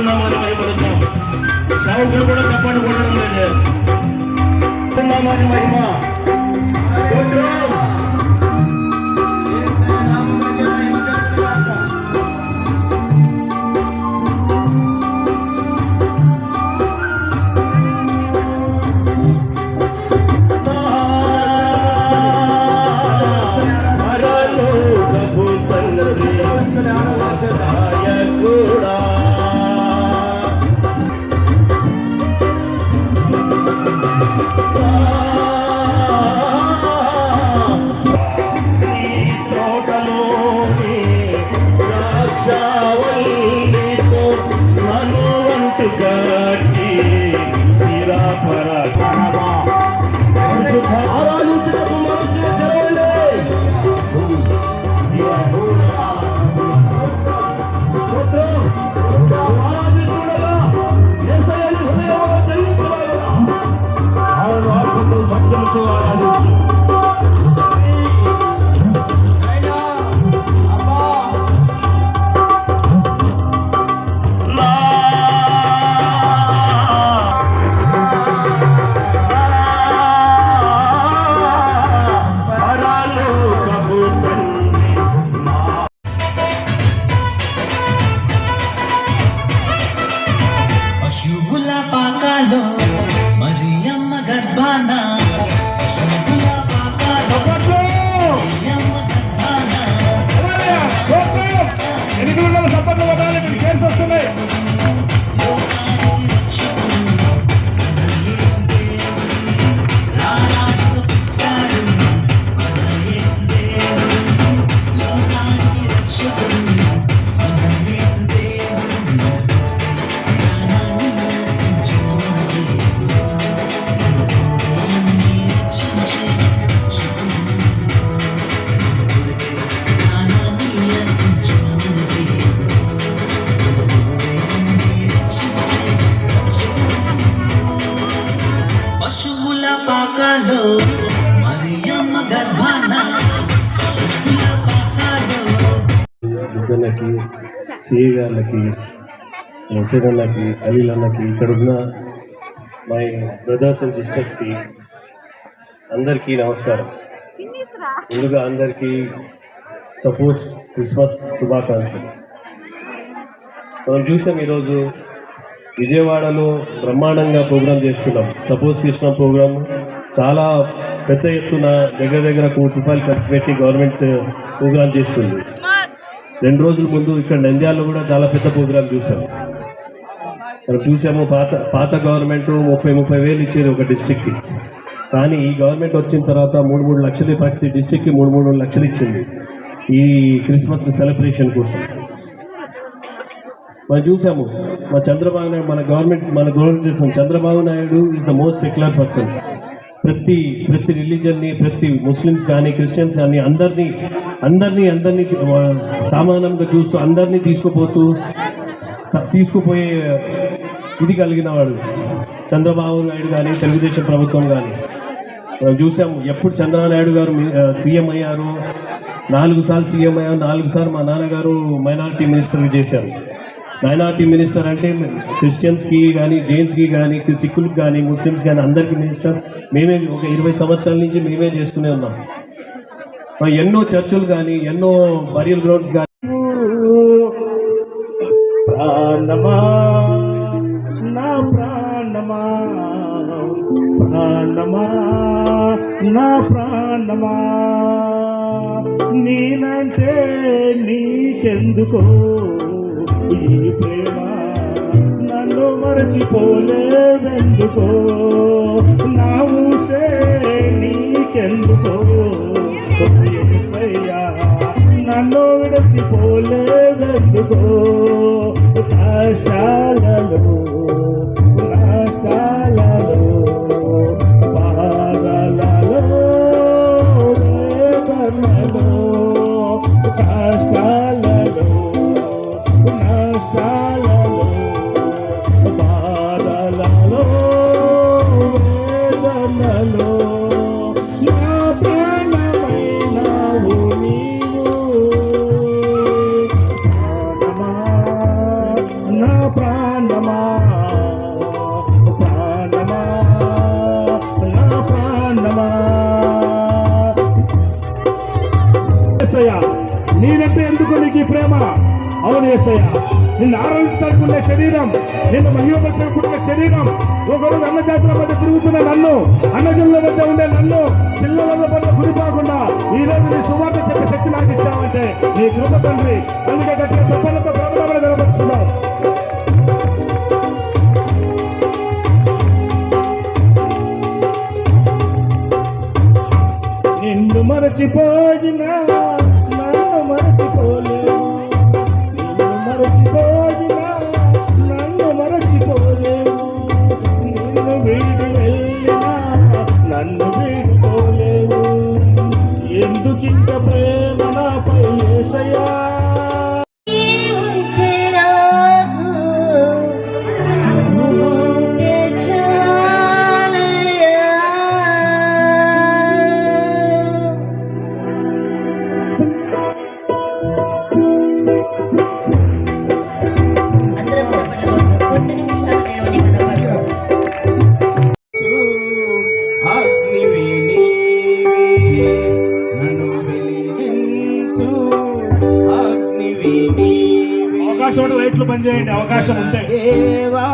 திருநாமத்தை மகிமைப்படுத்தும் சவுக்கு கூட சப்பாடு போட்டு இருந்தது மகிமா పిడుగుల సప్పట్లు కేసు వస్తున్నాయి బిడ్డలకి మరియమ్మ గర్భాన పశువుల పాకలో సిఏ గారికి హుసేన్ అన్నకి అలీల్ అన్నకి ఇక్కడ ఉన్న మై బ్రదర్స్ అండ్ సిస్టర్స్కి అందరికీ నమస్కారం. ముందుగా అందరికీ సపోజ్ క్రిస్మస్ శుభాకాంక్షలు. మనం చూసాం ఈరోజు విజయవాడలో బ్రహ్మాండంగా ప్రోగ్రాం చేస్తున్నాం. సపోజ్ కృష్ణ ప్రోగ్రాము చాలా పెద్ద ఎత్తున దగ్గర దగ్గర కోటి రూపాయలు ఖర్చు పెట్టి గవర్నమెంట్ ప్రోగ్రాం uh, చేస్తుంది. రెండు రోజుల ముందు ఇక్కడ నంద్యాలలో కూడా చాలా పెద్ద ప్రోగ్రాం చూసాము మనం చూసాము పాత పాత గవర్నమెంట్ ముప్పై ముప్పై వేలు ఇచ్చేది ఒక డిస్టిక్కి కానీ ఈ గవర్నమెంట్ వచ్చిన తర్వాత మూడు మూడు లక్షలు ప్రతి డిస్టిక్కి మూడు మూడు లక్షలు ఇచ్చింది. ఈ క్రిస్మస్ సెలబ్రేషన్ కోసం. మనం చూసాము మా చంద్రబాబు నాయుడు మన గవర్నమెంట్ మన గవర్నమెంట్ చేసాం Chandrababu Naidu is the most secular person ప్రతి ప్రతి రిలీజన్ని ప్రతి ముస్లిమ్స్ కానీ క్రిస్టియన్స్ కానీ అందరినీ అందరినీ అందరినీ సమానంగా చూస్తూ అందరినీ తీసుకుపోతూ తీసుకుపోయే ఇది కలిగిన వాడు. చంద్రబాబు నాయుడు కానీ తెలుగుదేశం ప్రభుత్వం కానీ మనం చూసాం ఎప్పుడు చంద్రబాబు గారు సీఎం అయ్యారు? నాలుగు సార్లు సీఎం అయ్యారు నాలుగు సార్లు మా నాన్నగారు మైనారిటీ మినిస్టర్ చేశారు. మైనార్టీ మినిస్టర్ అంటే క్రిస్టియన్స్కి కానీ జైన్స్కి కానీ సిక్కులకు కానీ ముస్లిమ్స్ కానీ అందరికీ మినిస్టర్. మేమే ఒక ఇరవై సంవత్సరాల నుంచి మేమే చేస్తూనే ఉన్నాం. ఎన్నో చర్చులు కానీ ఎన్నో బరియల్ గ్రౌండ్స్ కానీ ప్రాణమా నా ప్రాణమా ప్రాణమా నా ప్రాణమా. నేనంటే నీకెందుకో? ఈ ప్రేమ నన్ను మరచిపోలేవెందుకో? నా ఊసే నీకెందుకో యేసయ్యా, నన్ను విడచిపోలేవెందుకో? కష్టాలలో నీరంటే ఎందుకు నీకు ప్రేమ? అవును ఏసయ్యా. నిన్ను ఆరాధించడానికి ఉండే శరీరం నిన్ను మహిమపరచడానికి ఉండే శరీరం ఒకరోజు అన్న జాతుల మధ్య తిరుగుతున్న నన్ను అన్నజనుల మధ్య ఉండే నన్ను పిల్లల పట్ల గురిపోకుండా ఈ రోజు నీ సువార్త చెప్పే శక్తి నాకు ఇచ్చావంటే నీ కృప తండ్రి. అందుకే గట్టిగా చెప్పలతో అవకాశం ఉంటే. దేవా